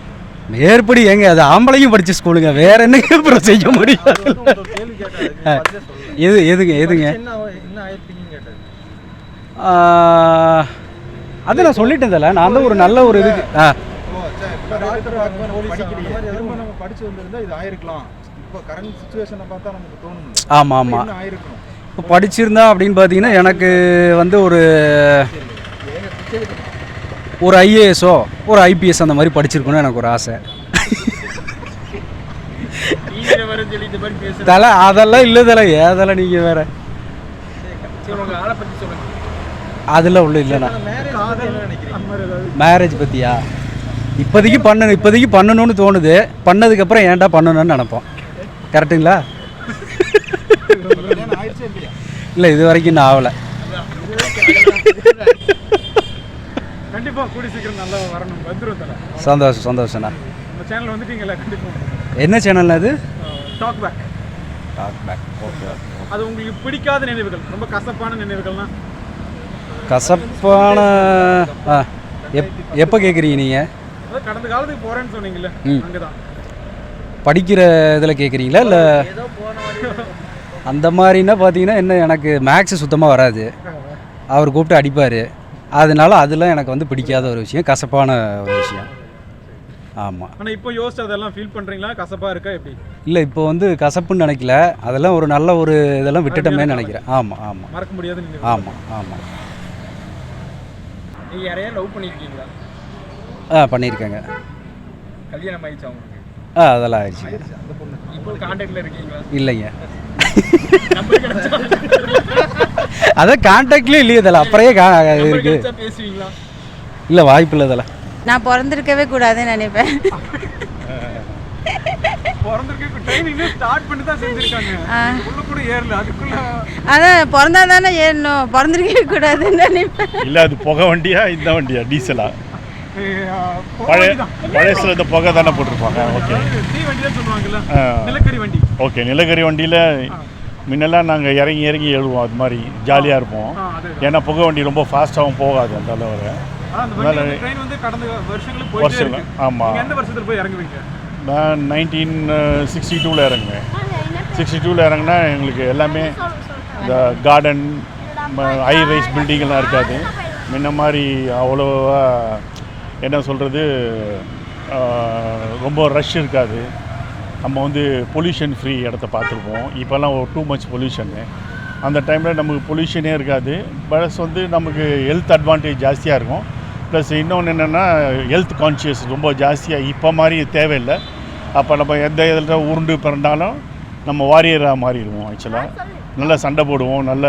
மேற்படி ஏங்க அது ஆம்பளையும் படிச்ச ஸ்கூலுங்க வேற என்னங்க அப்புறம் செய்ய முடியாது. எது எதுங்க எதுங்க? அது நான் சொல்லிட்டேன் தல. நான் தான் ஒரு நல்ல ஒரு இதுக்கு ஆ. ஆமாம் ஆமாம் இப்போ படிச்சிருந்தா அப்படின்னு பார்த்தீங்கன்னா எனக்கு வந்து ஒரு ஒரு ஐஏஎஸோ ஒரு ஐபிஎஸ் அந்த மாதிரி படிச்சிருக்கணும்னு எனக்கு ஒரு ஆசை. தலை அதெல்லாம் இல்லை தலை ஏதெல்லாம் நீங்கள் வேற. அதெல்லாம் உள்ள இல்லைண்ணா மேரேஜ் பற்றியா இப்போதைக்கு பண்ணணும் இப்போதைக்கு பண்ணணும்னு தோணுது. பண்ணதுக்கப்புறம் ஏன்டா பண்ணணும்னு நினைப்போம். கரெக்டுங்களா? இல்லை இது வரைக்கும் நான் ஆகலை. கண்டிப்பா கூடி சீக்கிரம் நல்லா வரணும். வந்துரும் தல. சந்தோஷம் சந்தோஷண்ணா நம்ம சேனல் வந்துட்டீங்களா கண்டிப்பா. என்ன சேனல் அது? Talk back talk back okay அது உங்களுக்கு பிடிக்காத நினைவுகள் ரொம்ப கசப்பான நினைவுகள்னா? கசப்பான எப்போ கேட்குறீங்க நீங்கள் கடந்த காலத்துக்கு போறேன்னு சொன்னீங்கல்ல ம். அங்கதான். படிக்கிற இதில் கேட்குறீங்களா? இல்லை அந்த மாதிரின்னா பார்த்தீங்கன்னா என்ன எனக்கு மேக்ஸ் சுத்தமாக வராது. அவர் கூப்பிட்டு அடிப்பார். அதனால அதெல்லாம் எனக்கு வந்து பிடிக்காத ஒரு விஷயம் கசப்பான ஒரு விஷயம். ஆமாம் ஆனால் இப்போ யோசிச்சு அதெல்லாம் ஃபீல் பண்ணுறீங்களா கசப்பாக இருக்கா எப்படி? இல்லை இப்போ வந்து கசப்புன்னு நினைக்கல. அதெல்லாம் ஒரு நல்ல ஒரு இதெல்லாம் விட்டுட்டோமே நினைக்கிறேன். ஆமாம் ஆமாம் மறக்க முடியாத. ஆமாம் ஆமாம் நீங்க யாரையா லவ் பண்ணியிருக்கீங்களா ஆ பண்ணியிருக்கேங்க. கல்யாணம் ஆயிடுச்சு அவங்களுக்கு ஆ அதெல்லாம் இருக்கீங்களா இல்லைங்க. அதான் கான்டாக்ட்லேயும் இல்லையே இதில் அப்புறையே கா இருக்கு. இல்லை வாய்ப்பு இல்லை இதில் நான் பிறந்திருக்கவே கூடாதுன்னு நினைப்பேன். பிறந்திருக்க ட்ரெயின் இன்னும் ஸ்டார்ட் பண்ணி தான் செஞ்சிருக்காங்க. உள்ள கூட ஏறல. அதுக்குள்ள அதான் பிறந்தா தானே ஏறணும். பிறந்திருக்கவே கூடாதுன்னு நினைப்பேன். இல்லை அது புகை வண்டியா இந்த வண்டியா? டீசலா பழையசில் இந்த புகை தானே போட்டிருப்பாங்க? ஓகே. நிலக்கரி வண்டி. ஓகே நிலக்கரி வண்டியில் முன்னெல்லாம் நாங்கள் இறங்கி இறங்கி எழுவோம் அது மாதிரி ஜாலியாக இருப்போம். ஏன்னா புகை வண்டி ரொம்ப ஃபாஸ்ட்டாகவும் போகாது அந்த அளவு வருஷம் ஆமாம் நீங்க எந்த வருஷத்துல போய் இறங்குவீங்க? நான் நைன்டீன் சிக்ஸ்டி டூவில் இறங்குவேன். சிக்ஸ்டி டூவில் இறங்குனா எங்களுக்கு எல்லாமே இந்த கார்டன் ஹை ரைஸ் பில்டிங்கெல்லாம் இருக்காது. முன்ன மாதிரி அவ்வளோவா என்ன சொல்கிறது ரொம்ப ரஷ் இருக்காது. நம்ம வந்து பொல்யூஷன் ஃப்ரீ இடத்த பார்த்துருப்போம். இப்போல்லாம் ஒரு டூ மச் பொல்யூஷனு அந்த டைமில் நமக்கு பொல்யூஷனே இருக்காது. ப்ளஸ் வந்து நமக்கு ஹெல்த் அட்வான்டேஜ் ஜாஸ்தியாக இருக்கும். ப்ளஸ் இன்னொன்று என்னென்னா ஹெல்த் கான்ஷியஸ் ரொம்ப ஜாஸ்தியாக இப்போ மாதிரி தேவையில்லை. அப்போ நம்ம எந்த இதில் உருண்டு பிறந்தாலும் நம்ம வாரியராக மாறிடுவோம் ஆக்சுவலாக நல்லா சண்டை போடுவோம் நல்ல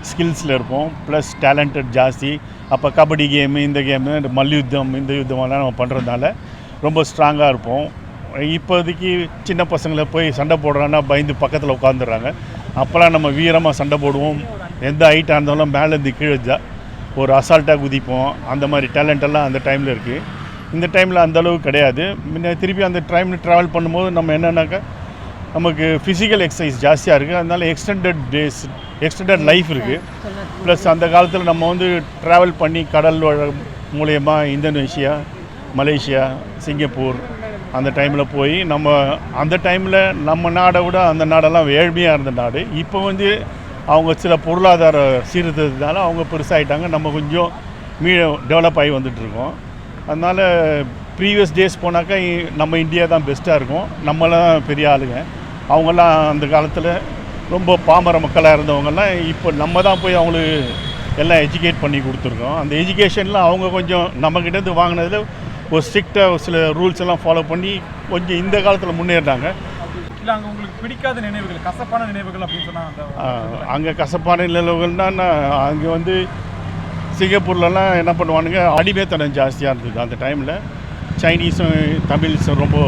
ஸ்கில்ஸில் இருப்போம். ப்ளஸ் டேலண்டட் ஜாஸ்தி. அப்போ கபடி கேமு இந்த கேமு இந்த மல்யுத்தம் இந்த யுத்தமெல்லாம் நம்ம பண்ணுறதுனால ரொம்ப ஸ்ட்ராங்காக இருப்போம். இப்போதைக்கு சின்ன பசங்களை போய் சண்டை போடுறோன்னா பயந்து பக்கத்தில் உட்காந்துடுறாங்க அப்போல்லாம் நம்ம வீரமாக சண்டை போடுவோம். எந்த ஹைட்டாக இருந்தாலும் மேலேருந்து கீழே ஜா- ஒரு அசால்ட்டாக குதிப்போம். அந்த மாதிரி டேலண்டெல்லாம் அந்த டைமில் இருக்குது இந்த டைமில் அந்தளவு கிடையாது. முன்ன திருப்பி அந்த டைமில் ட்ராவல் பண்ணும்போது நம்ம என்னென்னாக்கா நமக்கு ஃபிசிக்கல் எக்ஸசைஸ் ஜாஸ்தியாக இருக்குது அதனால் எக்ஸ்டெண்டட் டேஸ் எக்ஸ்டெண்டட் லைஃப் இருக்குது ப்ளஸ் அந்த காலத்தில் நம்ம வந்து ட்ராவல் பண்ணி கடல் மூலயமா இந்தோனேஷியா மலேசியா சிங்கப்பூர் அந்த டைமில் போய் நம்ம அந்த டைமில் நம்ம நாடை விட அந்த நாடெல்லாம் ஏழ்மையாக இருந்த நாடு. இப்போ வந்து அவங்க சில பொருளாதார சீர்திருத்தத்தினால அவங்க பெருசாகிட்டாங்க நம்ம கொஞ்சம் மீ டெவலப் ஆகி வந்துட்டுருக்கோம். அதனால் ப்ரீவியஸ் டேஸ் போனாக்கா நம்ம இந்தியா தான் பெஸ்ட்டாக இருக்கும். நம்மளாம் பெரிய ஆளுங்க. அவங்கெல்லாம் அந்த காலத்தில் ரொம்ப பாமர மக்களாக இருந்தவங்கெல்லாம் இப்போ நம்ம தான் போய் அவங்களுக்கு எல்லாம் எஜுகேட் பண்ணி கொடுத்துருக்கோம். அந்த எஜுகேஷனில் அவங்க கொஞ்சம் நம்மக்கிட்டேருந்து வாங்கினதில் ஒரு ஸ்ட்ரிக்டாக சில ரூல்ஸ் எல்லாம் ஃபாலோ பண்ணி கொஞ்சம் இந்த காலத்தில் முன்னேறினாங்க. இல்ல அங்க உங்களுக்கு பிடிக்காத நினைவுகள் கசப்பான நினைவுகள் அப்படின்னு சொன்னா அந்த அங்கே கசப்பான நிலவுகள்னா அங்கே வந்து சிங்கப்பூர்லலாம் என்ன பண்ணுவானுங்க அடிமைத்தனம் ஜாஸ்தியாக இருந்தது அந்த டைமில் சைனீஸும் தமிழ்ஸும் ரொம்ப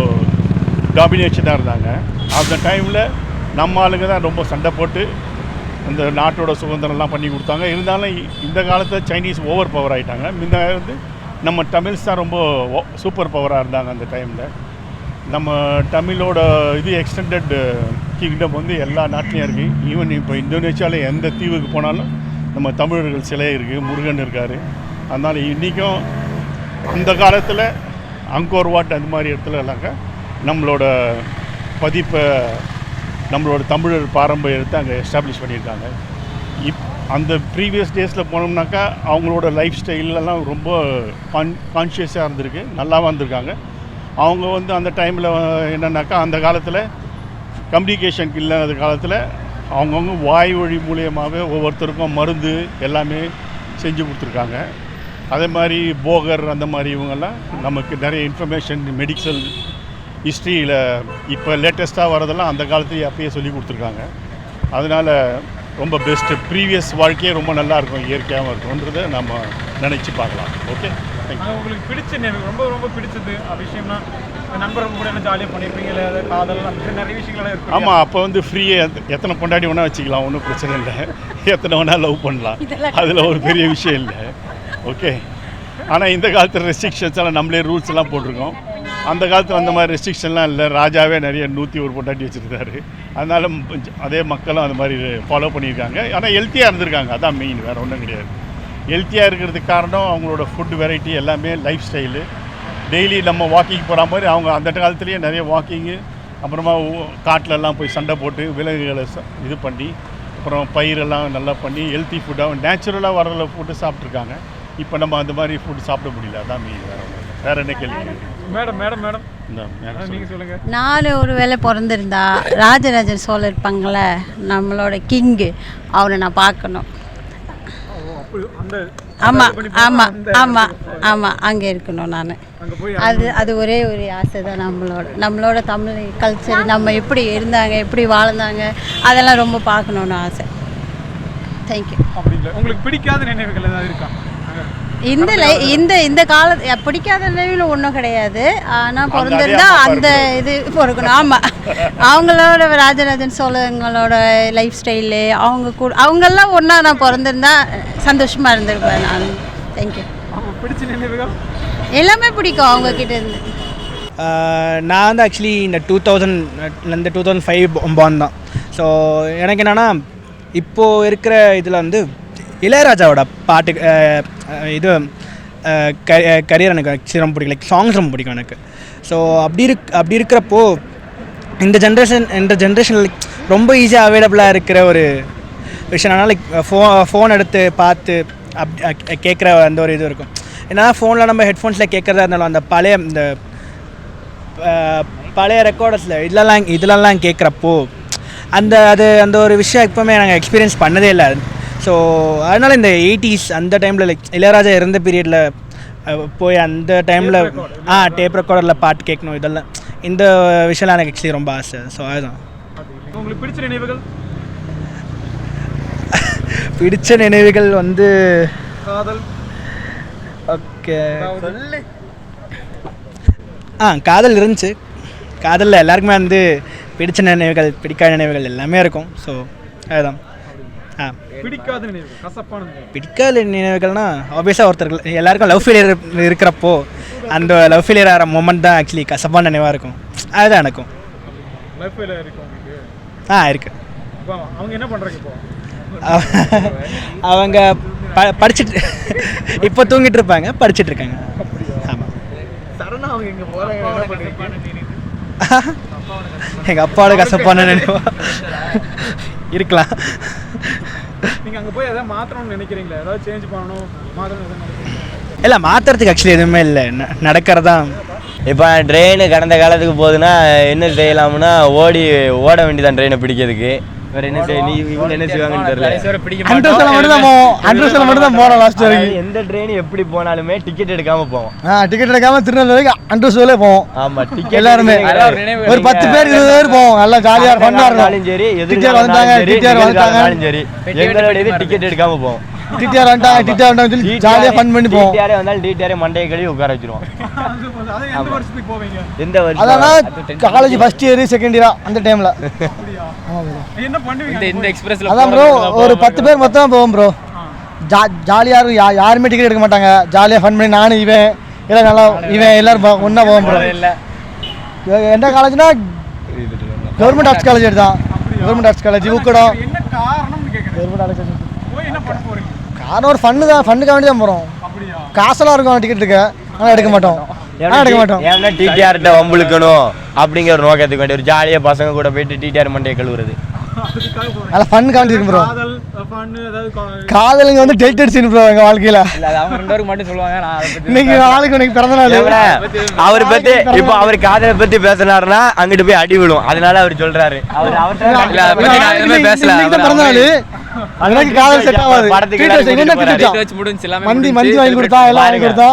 டாமினேஷனாக இருந்தாங்க. அந்த டைமில் நம்ம ஆளுங்க தான் ரொம்ப சண்டை போட்டு இந்த நாட்டோட சுதந்திரம்லாம் பண்ணி கொடுத்தாங்க. இருந்தாலும் இந்த காலத்தில் சைனீஸ் ஓவர் பவர் ஆகிட்டாங்க முன்ன வந்து நம்ம தமிழ்ஸ் தான் ரொம்ப சூப்பர் பவராக இருந்தாங்க அந்த டைமில் நம்ம தமிழோட இது எக்ஸ்டெண்டட் கிங்டம் வந்து எல்லா நாட்டிலையும் இருக்குது ஈவன் இப்போ இந்தோனேஷியாவில் எந்த தீவுக்கு போனாலும் நம்ம தமிழர்கள் சிலை இருக்குது முருகன் இருக்கார். அதனால் இன்றைக்கும் அந்த காலத்தில் அங்கோர் வாட் அந்த மாதிரி இடத்துல எல்லாங்க நம்மளோட பதிப்பை நம்மளோட தமிழர் பாரம்பரியத்தை அங்கே எஸ்டாப்ளிஷ் பண்ணியிருக்காங்க. இப் அந்த ப்ரீவியஸ் டேஸில் போனோம்னாக்கா அவங்களோட லைஃப் ஸ்டைலெல்லாம் ரொம்ப கான் கான்ஷியஸாக இருந்திருக்கு நல்லாவும் இருந்திருக்காங்க. அவங்க வந்து அந்த டைமில் என்னன்னாக்கா அந்த காலத்தில் கம்யூனிகேஷன் இல்லாத காலத்தில் அவங்கவுங்க வாய் வழி மூலியமாகவே ஒவ்வொருத்தருக்கும் மருந்து எல்லாமே செஞ்சு கொடுத்துருக்காங்க. அதே மாதிரி போகர் அந்த மாதிரி இவங்கெல்லாம் நமக்கு நிறைய இன்ஃபர்மேஷன் மெடிக்கல் ஹிஸ்ட்ரியில் இப்போ லேட்டஸ்ட்டாக வரதெல்லாம் அந்த காலத்துலேயே அப்பயே சொல்லி கொடுத்துருக்காங்க. அதனால் ரொம்ப பெஸ்ட்டு ப்ரீவியஸ் வாழ்க்கையே ரொம்ப நல்லா இருக்கும் இயற்கையாகவும் இருக்கும்ன்றதை நம்ம நினச்சி பார்க்கலாம். ஓகே தேங்க்யூ உங்களுக்கு பிடிச்ச ரொம்ப ரொம்ப பிடிச்சது. விஷயம்னா நண்பர்கள் கூட என்ன ஜாலியாக பண்ணியிருப்பீங்க இல்லை ஏதாவது காதல் நிறைய விஷயங்கள்லாம் இருக்கும் ஆமாம் அப்போ வந்து ஃப்ரீயாக எத்தனை பொண்டாடி வேணால் வச்சுக்கலாம் ஒன்றும் பிரச்சனை இல்லை. எத்தனை வேணால் லவ் பண்ணலாம். அதில் ஒரு பெரிய விஷயம் இல்லை. ஓகே ஆனால் இந்த காலத்தில் ரெஸ்ட்ரிக்ஷன்ஸ் எல்லாம் நம்மளே ரூல்ஸ் எல்லாம் போட்டிருக்கோம். அந்த காலத்தில் அந்த மாதிரி ரெஸ்ட்ரிக்ஷன்லாம் இல்லை. ராஜாவே நிறைய நூற்றி ஒரு பொட்டாட்டி வச்சுருக்காரு. அதனால அதே மக்களும் அந்த மாதிரி ஃபாலோ பண்ணியிருக்காங்க. ஆனால் ஹெல்த்தியாக இருந்திருக்காங்க. அதான் மெயின் வேறு ஒன்றும் கிடையாது. ஹெல்த்தியாக இருக்கிறதுக்கு காரணம் அவங்களோட ஃபுட் வெரைட்டி எல்லாமே லைஃப் ஸ்டைலு டெய்லி நம்ம வாக்கிங் போகிற மாதிரி அவங்க அந்த காலத்துலேயே நிறைய வாக்கிங்கு அப்புறமா காட்டிலெல்லாம் போய் சண்டை போட்டு விலங்குகளை ச- இது பண்ணி அப்புறம் பயிரெல்லாம் நல்லா பண்ணி ஹெல்த்தி ஃபுட்டாக நேச்சுரலாக வர்ற ஃபுட்டு சாப்பிட்ருக்காங்க இப்போ நம்ம அந்த மாதிரி ஃபுட் சாப்பிட முடியல. அதான் மெயின் வேறு வேற என்ன கேள்வி? Madam madam madam. நான் ஒரு வேளை பிறந்திருந்தா ராஜராஜன் சோழர் இருப்பாங்களே நம்மளோட கிங்கு அவரை நான் பார்க்கணும். ஆமாம் ஆமாம் ஆமாம் ஆமாம் அங்கே இருக்கணும் நான். அது அது ஒரே ஒரு ஆசை தான் நம்மளோட நம்மளோட தமிழ் கல்ச்சர் நம்ம எப்படி இருந்தாங்க எப்படி வாழ்ந்தாங்க அதெல்லாம் ரொம்ப பார்க்கணுன்னு ஆசை. தேங்க்யூ உங்களுக்கு பிடிக்காத நினைவுகள் ஏதாவது இருக்கா? இந்த லை இந்த இந்த கால பிடிக்காத நிலையில் ஒன்றும் கிடையாது. ஆனால் பிறந்திருந்தா அந்த இது பிறக்கணும். ஆமாம் [LAUGHS] அவங்களோட ராஜராஜன் சோழங்களோட லைஃப் ஸ்டைலு அவங்க கூட அவங்கெல்லாம் ஒன்றா நான் பிறந்திருந்தா சந்தோஷமாக இருந்திருப்பேன் நான். தேங்க்யூ எல்லாமே பிடிக்கும் அவங்க கிட்ட இருந்து. நான் வந்து ஆக்சுவலி இந்த டூ தௌசண்ட்லேருந்து டூ தௌசண்ட் ஃபைவ் பான் தான். ஸோ எனக்கு என்னென்னா இப்போது இருக்கிற இதில் வந்து இளையராஜாவோட பாட்டு இது கரியர் எனக்கு ரொம்ப பிடிக்கும். லைக் சாங்ஸ் ரொம்ப பிடிக்கும் எனக்கு. ஸோ அப்படி இருக் அப்படி இருக்கிறப்போ இந்த ஜென்ரேஷன் இந்த ஜென்ரேஷனில் ரொம்ப ஈஸியாக அவைலபிளாக இருக்கிற ஒரு விஷயம் லைக் ஃபோ ஃபோன் எடுத்து பார்த்து அப் கேட்குற அந்த ஒரு இது இருக்கும். ஏன்னா ஃபோனில் நம்ம ஹெட்ஃபோன்ஸில் கேட்குறதா இருந்தாலும் அந்த பழைய இந்த பழைய ரெக்கார்டர்ஸில் இதெல்லாம் இதெல்லாம் கேட்குறப்போ அந்த அது அந்த ஒரு விஷயம் எப்போவுமே நாங்கள் எக்ஸ்பீரியன்ஸ் பண்ணதே இல்லை. ஸோ அதனால் இந்த எயிட்டிஸ் அந்த டைமில் லைக் இளையராஜா இருந்த பீரியடில் போய் அந்த டைமில் ஆ டேப் ரெக்கார்டரில் பாட்டு கேட்கணும் இதெல்லாம். இந்த விஷயம்லாம் எனக்கு ஆக்சுவலி ரொம்ப ஆசை. ஸோ அதுதான். உங்களுக்கு பிடிச்ச நினைவுகள்? [LAUGHS] பிடிச்ச நினைவுகள் வந்து காதல். ஓகே. ஆ காதல் இருந்துச்சு. காதலில் எல்லாருக்குமே வந்து பிடிச்ச நினைவுகள் பிடிக்காத நினைவுகள் எல்லாமே இருக்கும். ஸோ அதுதான். பிடிக்காத நினைவுகள் கசப்பான பிடிக்காத நினைவுகள்னா ஆப்வியஸாக ஒருத்தருக்கு எல்லாருக்கும் லவ் ஃபெயிலியர் இருக்கிறப்போ அந்த லவ் ஃபெயிலியர் ஆகிற மூமெண்ட் தான் ஆக்சுவலி கசப்பான நினைவாக இருக்கும். அதுதான் எனக்கும். லைஃப்பில் இருக்கு உங்களுக்கு? ஆ இருக்குது இப்போ அவங்க என்ன பண்ணுறாங்க இப்போ? அவங்க ப படிச்சுட்டு இப்போ தூங்கிட்டு இருப்பாங்க படிச்சுட்டு இருக்காங்க. ஆமாம் எங்கள் அப்பாவோட கசப்பான நினைவா? இருக்கலாம். நீங்கள் அங்கே போய் எதாவது மாற்றணும்னு நினைக்கிறீங்களா? ஏதாவது சேஞ்ச் பண்ணணும் மாற்றணும் எதாவது இல்லை மாற்றுறதுக்கு ஆக்சுவலி எதுவுமே இல்லை. நடக்கிறதா? இப்போ ட்ரெயின் கடந்த காலத்துக்கு போகுதுன்னா என்ன செய்யலாம்னா ஓடி ஓட வேண்டியதான் ட்ரெயினை பிடிக்கிறதுக்கு. வேற என்ன செய்ய நீ இவங்க என்ன செய்வாங்கன்னு தெரியல. அண்ட்ரஸ்ல மட்டும். தான் போவோம் அண்ட்ரஸ்ல மட்டும் தான் லாஸ்ட் அதாவது எந்த ட்ரெயின் எப்படி போனாலுமே டிக்கெட் எடுக்காம போவோம். ஆ டிக்கெட் எடுக்காம திருநெல்வேலிக்கு அண்ட்ரஸ்ல போவோம். ஆமா டிக்கெட் [LAUGHS] எல்லாருமே. ஒரு பத்து பேர் இருபது பேர் போவோம். நல்லா ஜாலியாக ஃபன்னாக இருந்தாலும் இருக்கும். சரி டிடிஆர் வந்துட்டாங்க டிடிஆர் வந்துட்டாங்க. சரி. எங்களோட டிக்கெட் எடுக்காம போவோம். டிடிஆர் வந்துட்டாங்க டிடிஆர் வந்துட்டாங்க சொல்லி ஜாலியாக ஃபன் பண்ணி போவோம். டிடிஆரே வந்தாலும் டிடிஆரே மண்டையை கழுவி உட்கார வச்சிருவோம். எந்த வருஷத்துக்கு போவீங்க? எந்த வருஷம்? அதெல்லாம் காலேஜ் ஃபர்ஸ்ட் இயர் செகண்ட் இயரா அந்த டைமில் [LAUGHS] இந்த அதான் ப்ரோ ஒரு பத்து பேர் மொத்தம் போவோம் ப்ரோ ஜா ஜாலியாக இருக்கும். யா யாருமே டிக்கெட் எடுக்க மாட்டாங்க. ஜாலியாக ஃபன் பண்ணி நானும் இவன் எல்லாம் நல்லா இவன் எல்லாரும் ஒன்றா போவோம் ப்ரோ எந்த காலேஜ்னா கவர்மெண்ட் ஆர்ட்ஸ் காலேஜ் எடுத்தான் கவர்மெண்ட் ஆர்ட்ஸ் காலேஜ் ஊக்கடம். என்ன காரணம்னு கேட்குறேன் கவர்மெண்ட் ஆர்ட்ஸ் காலேஜ் போய் என்ன பண்ண போறீங்க? காரணம் ஒரு ஃபன்னு தான். ஃபண்ணுக்காக வேண்டி தான் போகிறோம் அப்படியா? காசெல்லாம் இருக்கும் டிக்கெட் எடுக்க. ஆனால் எடுக்க மாட்டோம். எடுக்க மாட்டோம். ஏன்னா டிடிஆர்கிட்ட வம்புழுக்கணும் அப்படிங்கிற நோக்கத்துக்கு வேண்டி ஒரு ஜாலியாக பசங்க கூட போயிட்டு டிடிஆர் மண்டையை கழுவுறது. நல்லா ஃபன் காண்டி ப்ரோ காதலுங்க வந்து ப்ரோ எங்கள் வாழ்க்கையில். அவங்க ரெண்டு பேருக்கு மட்டும் சொல்லுவாங்க நான் அதை பத்தி இன்னைக்கு நாளைக்கு உனக்கு பிறந்த நாள். அவர் பத்தி இப்போ அவர் காதலை பத்தி பேசினாருன்னா அங்கிட்டு போய் அடி விழும். அதனால அவர் சொல்றாரு. அவர் பேசல. தான் பிறந்த நாள். எனக்கு காதல் செட் ஆகாது. படத்துக்கு முடிஞ்சு எல்லாமே மந்தி முடிஞ்சு. மந்தி வாங்கி கொடுத்தா எல்லாம் வாங்கி கொடுத்தா.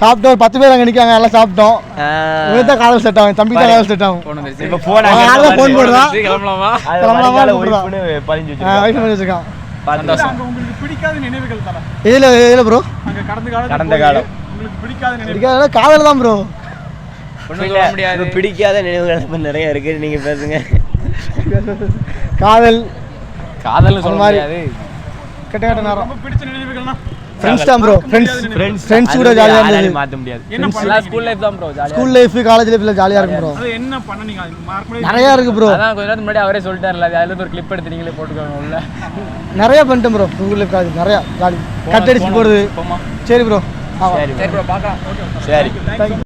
சாப்பிட்டோம் ஒரு பத்து பேர் அங்கே நிற்காங்க எல்லாம் சாப்பிட்டோம். இவன் தான் காதல் செட் ஆகும் தம்பி தான் காதல் செட் ஆகும். இப்ப போன் அவன் யாரோ ஃபோன் போடுறான் கிளம்பலாமா? கிளம்பலாமா? வச்சிருக்கான். இதில் இதில் ப்ரோ கடந்த காலம் கடந்த காலம். உங்களுக்கு பிடிக்காத காதல் தான் ப்ரோ பிடிக்காத நினைவுகள் நிறைய இருக்கு. நீங்க பேசுங்க. காதல். காதல்னு சொல்ல மாதிரி. முடியாது. கெட்ட கெட்ட நேரம். ரொம்ப பிடிச்ச நினைவுகள்னா? ஃப்ரெண்ட்ஸ் தான் ப்ரோ ஃப்ரெண்ட்ஸ் ஃப்ரெண்ட்ஸ் ஃப்ரெண்ட்ஸ் கூட ஜாலியாக இருந்தது. மாத்த முடியாது. என்ன பண்ணீங்க? ஸ்கூல் லைஃப் தான் ப்ரோ ஜாலியா ஸ்கூல் லைஃப் காலேஜ் லைஃப்ல ஜாலியாக இருக்கும் ப்ரோ அது என்ன பண்ணீங்க நிறையா இருக்கு ப்ரோ அதான் கொஞ்ச நேரத்துக்கு முன்னாடி அவரே சொல்லிட்டாருல அதுல ஒரு கிளிப் எடுத்து நீங்களே போட்டுக்கோங்க உள்ள. நிறைய பண்ணிட்டேன் ப்ரோ ஸ்கூல் லைஃப் காலேஜ் நிறையா ஜாலி கட் அடிச்சுட்டு போகிறது போமா சரி ப்ரோ சரி சரி ப்ரோ பார்க்கலாம் சரி. தேங்க்யூ